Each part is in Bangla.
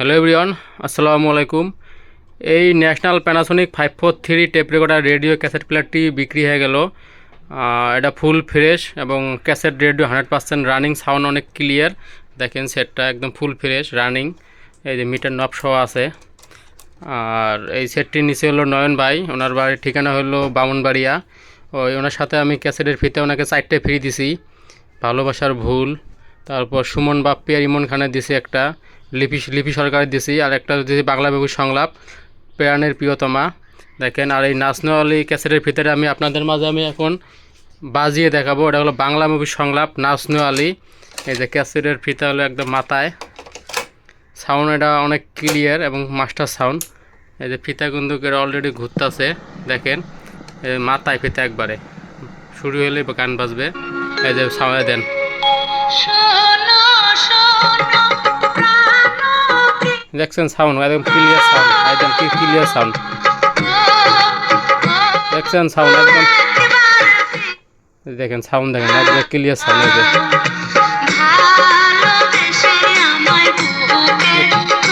হ্যালো এভরিওয়ান আসসালামু আলাইকুম এই National Panasonic five four three tape recorder radio cassette প্লেয়ারটি বিক্রি হয়ে গেল। এটা ফুল ফ্রেশ এবং cassette radio hundred percent running sound অনেক ক্লিয়ার দেখেন সেটটা একদম ফুল ফ্রেশ রানিং এই যে মিটার নব সহ আছে। আর এই সেটটির নিচে হলো নয়ন ভাই, ওনার বাড়ির ঠিকানা হলো বামনবাড়িয়া। ওই ওনার সাথে আমি ক্যাসেটের ফিতে ওনাকে চারটে ফ্রি দিছি। ভালোবাসার ভুল। তারপর সুমন বাপ্পি আর ইমন খানের দিছি একটা। লিপি লিপি সরকারের দিছি, আর একটা দিছি বাংলা বেবু সংলাপ প্রেরণের প্রিয়তমা। দেখেন, আর এই নাচনোয়ালি ক্যাসেটের ভিতরে আমি আপনাদের মাঝে আমি এখন বাজিয়ে দেখাবো। এটা হলো বাংলা মুভির সংলাপ নাচনোয়ালি এই যে ক্যাসেটের ফিতা হলো একদম মাথায়। সাউন্ড এটা অনেক ক্লিয়ার এবং মাস্টার সাউন্ড এই যে ফিতা কিন্তু অলরেডি ঘুরতেছে, দেখেন। মাথায় ফিতা একবারে। শুরু হলে গান বাজবে। এই যে সাউন্ড দেন। শোনো শোনো। দেখছেন সাউন্ড, একদম ক্লিয়ার সাউন্ড, একদম ক্লিয়ার সাউন্ড? দেখছেন সাউন্ড, একদম দেখেন, সাউন্ড দেখেন, একদম ক্লিয়ার সাউন্ড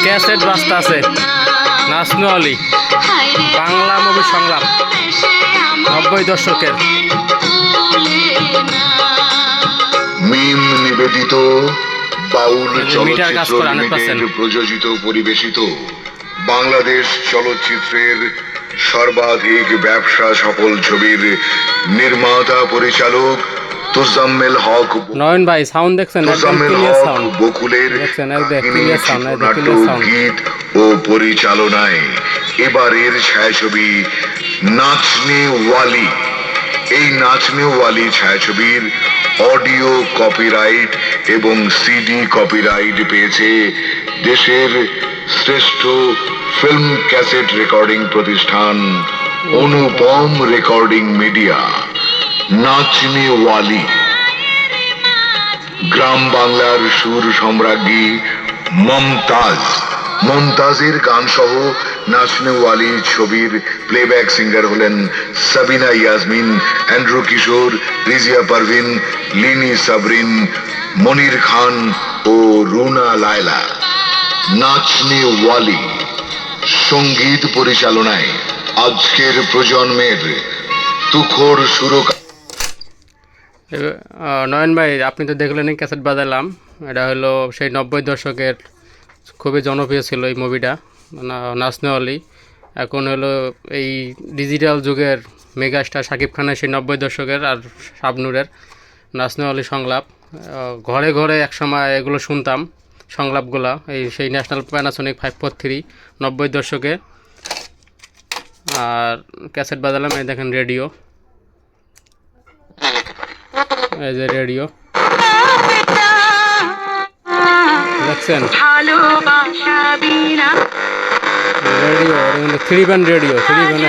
ক্যাসেট বাজতে আছে আলী, বাংলা মুভি সংলাপ, নব্বই দশকের। নিবেদিত বাউল কাজ চলচ্চিত্র লিমিটেড প্রযোজিত পরিবেশিত বাংলাদেশ চলচ্চিত্রের সর্বাধিক ব্যবসা সফল ছবির নির্মাতা পরিচালক তোজাম্মেল হক নয়ন ভাই সাউন্ড দেখছেন? তোজাম্মেল হক বকুলের। গীত ও পরিচালনায় এবারের ছায়াছবি নাচনে ওয়ালি। এই নাচনে ওয়ালি ছায়াছবির অডিও কপিরাইট এবং সিডি কপিরাইট পেয়েছে দেশের শ্রেষ্ঠ ফিল্ম ক্যাসেট রেকর্ডিং প্রতিষ্ঠান অনুপম রেকর্ডিং মিডিয়া, নাচনে ওয়ালি। গ্রাম বাংলার সুর সম্রাজ্ঞী মমতাজ। মমতাজের গান সহ নাচনে ওয়ালি ছবির প্লেব্যাক সিঙ্গার হলেন সাবিনা ইয়াসমিন, অ্যান্ড্রু কিশোর, রিজিয়া পারভিন, লিনি সাবরিন, মনির খান ও রুনা লায়লা। নাচনে ওয়ালি, সংগীত পরিচালনায় আজকের প্রজন্মের তুখোর সুরকার। নয়ন ভাই, আপনি তো দেখলেনই ক্যাসেট বাজালাম। এটা হলো সেই নব্বই দশকের খুবই জনপ্রিয় ছিল এই মুভিটা নাচনেওয়ালি এখন হলো এই ডিজিটাল যুগের মেগাস্টার শাকিব খানের সেই নব্বই দশকের আর শাবনুরের নাচনেওয়ালি সংলাপ। ঘরে ঘরে একসময় এগুলো শুনতাম, সংলাপগুলা, এই সেই National Panasonic five four three নব্বই দশকে। আর ক্যাসেট বাজালাম, এই দেখেন রেডিও এই যে রেডিও দেখছেন radio three band radio three band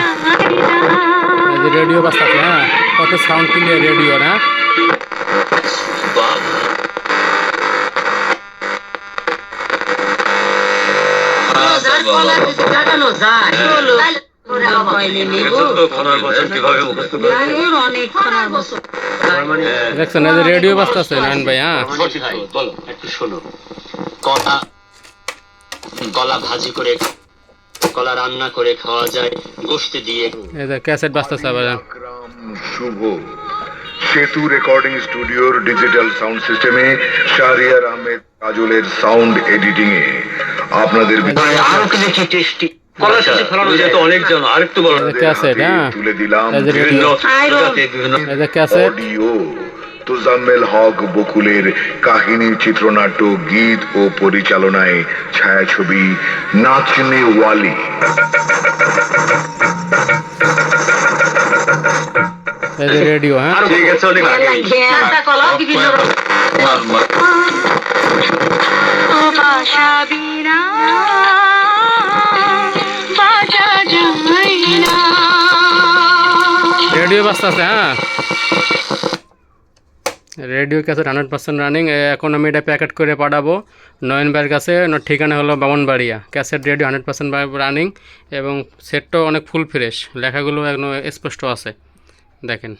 radio বাজতাছে হ্যাঁ কত সাউন্ড ক্লিয়ার রেডিও না? দেখছেন এই যে রেডিও বাজতাছে নারায়ণ ভাই হ্যাঁ। বলো একটু শোনো। কলা কলা ভাজি করে কলা রান্না করে খাওয়া যায় গোস্ত দিয়ে। ক্যাসেট বাজতাছে আবার। শুভ। সেতু রেকর্ডিং স্টুডিওর ডিজিটাল সাউন্ড সিস্টেমে শাহরিয়ার আহমেদ কাজলের সাউন্ড এডিটিং এ আপনাদের আরও কিছু টেস্টি ক্যাসেট হ্যাঁ। তুলে দিলাম বিভিন্ন তোজাম্মেল হক বকুলের কাহিনী চিত্রনাট্য গীত ও পরিচালনায় ছায়াছবি নাচনে ওয়ালি। রেডিও হ্যাঁ? ঠিক আছে রেডিও বাজতাছে হ্যাঁ? Radio cassette hundred percent running এখন আমি এটা প্যাকেট করে পাঠাবো। নয়ন ভাইয়ের কাছে ঠিকানা হলো Bamanbaria. Cassette radio hundred percent running এবং সেটটাও অনেক ফুল ফ্রেশ। লেখাগুলো এখন স্পষ্ট আছে। দেখেন।